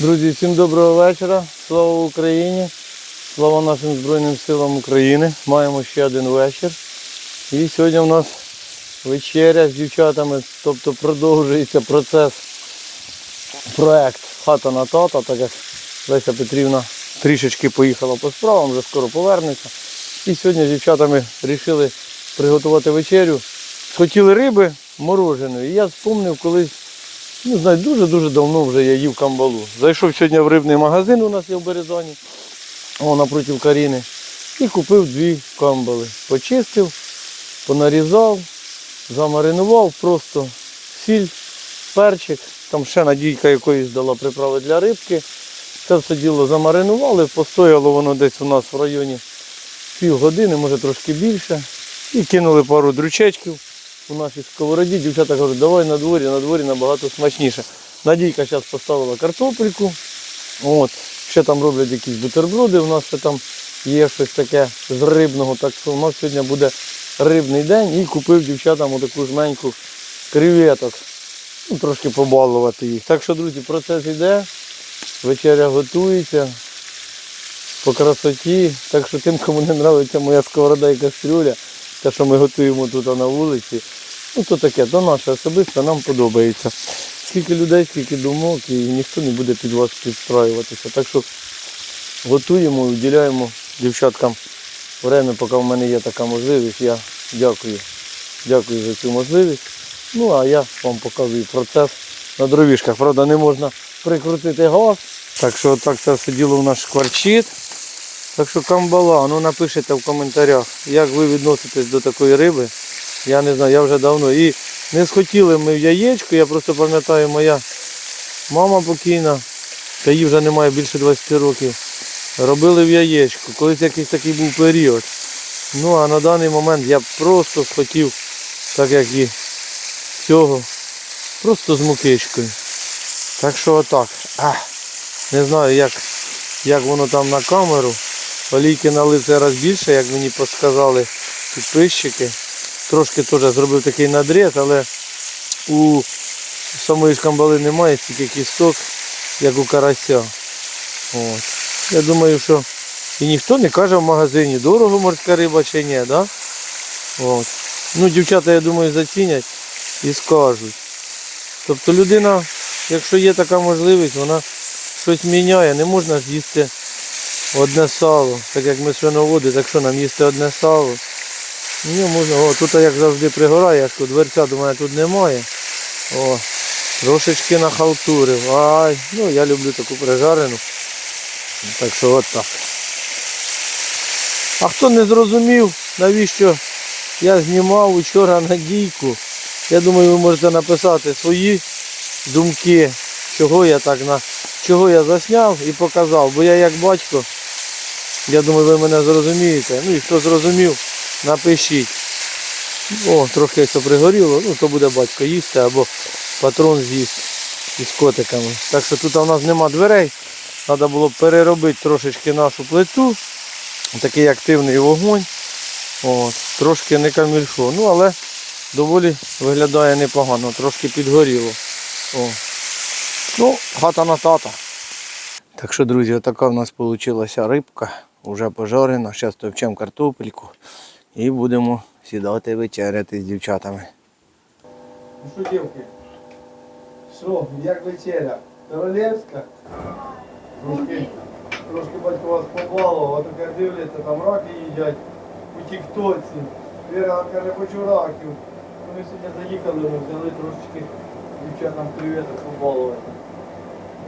Друзі, всім доброго вечора. Слава Україні! Слава нашим Збройним силам України. Маємо ще один вечір. І сьогодні у нас вечеря з дівчатами, тобто продовжується процес, проект хата на тата, так як Леся Петрівна трішечки поїхала по справам, вже скоро повернеться. І сьогодні з дівчатами вирішили приготувати вечерю. Хотіли риби мороженої. І я вспомнив колись не знаю, дуже-дуже давно вже я їв камбалу. Зайшов сьогодні в рибний магазин, у нас є в Березані, о, напротив Каріни, і купив дві камбали. Почистив, понарізав, замаринував просто сіль, перчик, там ще надійка якоїсь дала приправи для рибки. Це все діло замаринували, постояло воно десь у нас в районі півгодини, може трошки більше. І кинули пару дрючечків у нашій сковороді. Дівчата кажуть, давай на дворі, на дворі набагато смачніше. Надійка зараз поставила картопельку. От. Ще там роблять якісь бутерброди, у нас ще там є щось таке з рибного. Так що у нас сьогодні буде рибний день і купив дівчатам отаку жменьку креветок. Ну, трошки побалувати їх. Так що, друзі, процес йде, вечеря готується по красоті. Так що тим, кому не подобається моя сковорода і кастрюля, те, що ми готуємо тут на вулиці, ну то таке, то наше особисто нам подобається. Скільки людей, скільки думок, і ніхто не буде під вас підстраюватися. Так що готуємо, виділяємо дівчаткам время, поки в мене є така можливість. Я дякую. Дякую за цю можливість. Ну а я вам показую процес на дровішках. Правда, не можна прикрутити газ. Так що так це все діло у нас шкварчить. Так що камбала, ну напишіть в коментарях, як ви відноситесь до такої риби. Я не знаю, я вже давно. І не схотіли ми в яєчко, я просто пам'ятаю, моя мама покійна, та їй вже немає більше 20 років. Робили в яєчко. Колись якийсь такий був період. Ну а на даний момент я просто схотів, так як і цього, просто з мукичкою. Так що отак. Ах, не знаю, як, як воно там на камеру. Олійки налив це раз більше, як мені подсказали підписчики. Трошки теж зробив такий надріз, але у самої ж камбали немає стільки кісток, як у карася. От. Я думаю, що і ніхто не каже в магазині, дорого морська риба чи ні, да? От. Ну, дівчата, я думаю, зацінять і скажуть. Тобто людина, якщо є така можливість, вона щось міняє, не можна ж їсти одне сало, так як ми свиноводи, так що нам їсти одне сало. Ні, можна, о, тут як завжди пригорає, як тут дверця до мене тут немає. О, трошечки нахалтурив. Ай, ну я люблю таку прижарену. Так що от так. А хто не зрозумів, навіщо я знімав учора надійку, я думаю, ви можете написати свої думки, чого я так на чого я засняв і показав. Бо я як батько, я думаю, ви мене зрозумієте. Ну і хто зрозумів, напишіть. О, трохи все пригоріло, ну то буде батько їсти або патрон з'їсть із котиками. Так що тут у нас нема дверей. Треба було переробити трошечки нашу плиту. Такий активний вогонь. От, трошки не камільфо. Ну але доволі виглядає непогано, трошки підгоріло. О. Ну, хата на тата. Так що, друзі, отака в нас вийшла рибка, вже пожарена. Зараз товчемо картопельку і будемо сідати вечеряти з дівчатами. Ну що, дівки? Що, як вечеря? Королевська? Трошки, трошки батько вас побалував, а таке дивляться, там раки їдять у тіктоці. Віра каже, хочу раків. Ми сьогодні заїхали, ми взяли трошечки дівчатам креветок побалувати.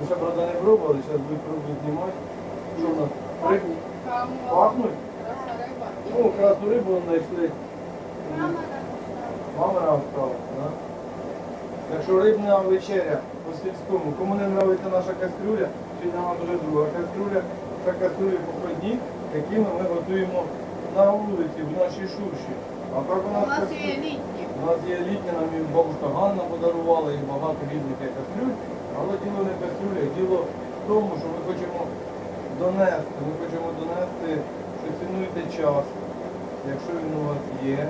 Ну ще, правда, не пробували, зараз будуть пробувати знімати. Що в нас? Риб? Пахнуть? Ну, красну рибу знайшли. Мама нам сказала, да? Так що рибна вечеря по сільському. Кому не подобається наша кастрюля, сьогодні нам вже друга кастрюля. Це кастрюлі походні, якими ми готуємо на вулиці, в нашій шурші. А так у У нас нас є літні. У нас є літня, нам і бабушка Ганна подарувала, і багато різних кастрюль. Але діло не в кастрюлях, діло в тому, що ми хочемо донести. Ми хочемо донести, що цінуйте час, якщо він у вас є.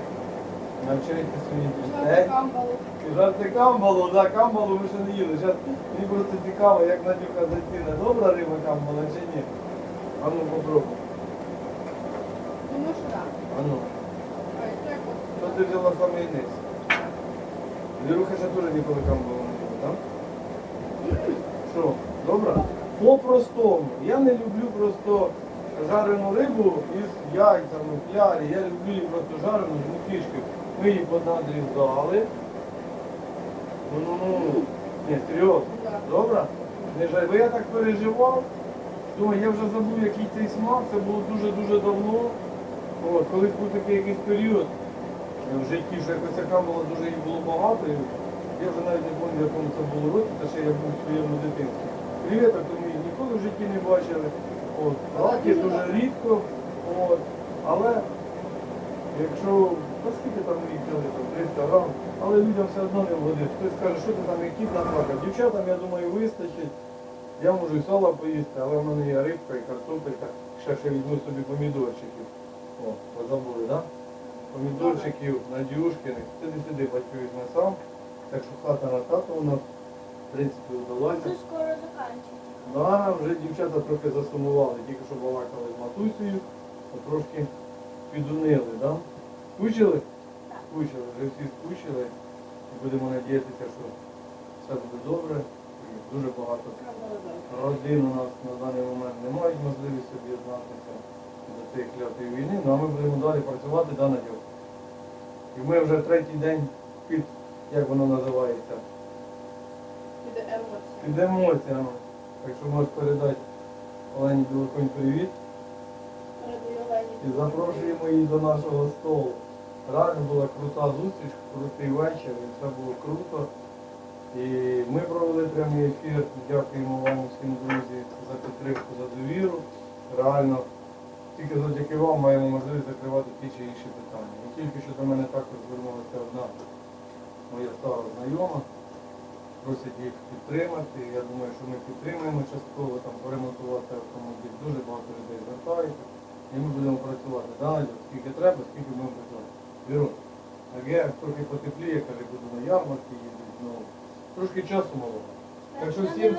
Навчайте свої Пішла дітей. камбалу. Жарти камбалу, да, камбалу ми ще не їли. Зараз мені просто цікаво, як Надюха заціне. Добра риба камбала чи ні? А ну попробуй. Думаю, що так. А ну. Що ти взяла самий низ? Віруха ще теж ніколи камбалу не їла, так? Що, добре? По-простому. Я не люблю просто жарену рибу із яйцями, в клярі. Я люблю її просто жарену з мукішки. Ми її понадрізали. Ну, ну, ну. Ні, серйозно. Добре? Не жаль, бо я так переживав. Думаю, я вже забув, який цей смак, це було дуже-дуже давно. От, колись був такий якийсь період в житті, що якось яка була дуже їх було багато. І я вже навіть не пам'ятаю, в якому це було році, це ще я був в своєму дитинстві. Привіт, то ми їх ніколи в житті не бачили. От, раки дуже рідко. От, але якщо, та скільки там їх взяли, 300 грам, але людям все одно не вгодиш. Хтось скаже, що ти там як кіт наплакав. Дівчатам, я думаю, вистачить. Я можу і сала поїсти, але в мене є рибка і картопелька. Ще ще візьму собі помідорчиків. О, позабули, так? Да? Помідорчиків, Надюшкиних. Сиди сиди, батько візьме сам. Так що хата на тато у нас, в принципі, вдалася. Дуже скоро заканчивается. Да, вже дівчата трохи засумували, тільки що балакали з матусею, то трошки підунили, да? Скучили? Так. Скучили, вже всі скучили. І будемо надіятися, що все буде добре. І дуже багато родин у нас на даний момент не мають можливості об'єднатися до цієї клятої війни, ну а ми будемо далі працювати да, Надю? І ми вже третій день під, як воно називається, Піде емоція. під емоціями. Так що можеш передати Олені Білоконь привіт Передаю Олені. і запрошуємо її до нашого столу. Реально була крута зустріч, крутий вечір, і все було круто. І ми провели прямий ефір. Дякуємо вам всім, друзі, за підтримку, за довіру. Реально, тільки завдяки вам маємо можливість закривати ті чи інші питання. І тільки що до мене також звернулася одна моя стара знайома. Просять їх підтримати. Я думаю, що ми підтримуємо частково там поремонтувати автомобіль. Дуже багато людей звертається. І ми будемо працювати далі, скільки треба, скільки будемо працювати. Віру, так я трохи потепліє, каже, буду на ярмарки їздити знову. Трошки часу мало. Так що всім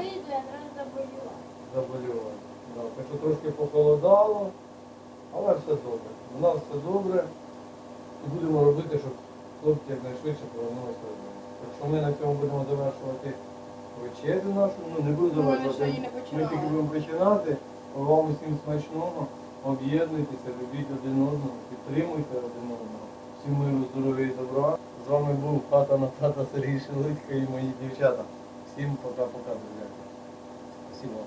заболіває. Да, так що трошки похолодало, але все добре. У нас все добре. І будемо робити, щоб хлопці якнайшвидше повернулися додому. Так що ми на цьому будемо завершувати вечерю нашу. Ну не буду Ну, завершувати. Ми тільки будемо починати. Вам усім смачного. Об'єднуйтеся, любіть один одного, підтримуйте один одного. Всім миру, здоров'я і добра. З вами був хата на тата Сергій Шелудько і мої дівчата. Всім пока-пока, друзі. Спасибо.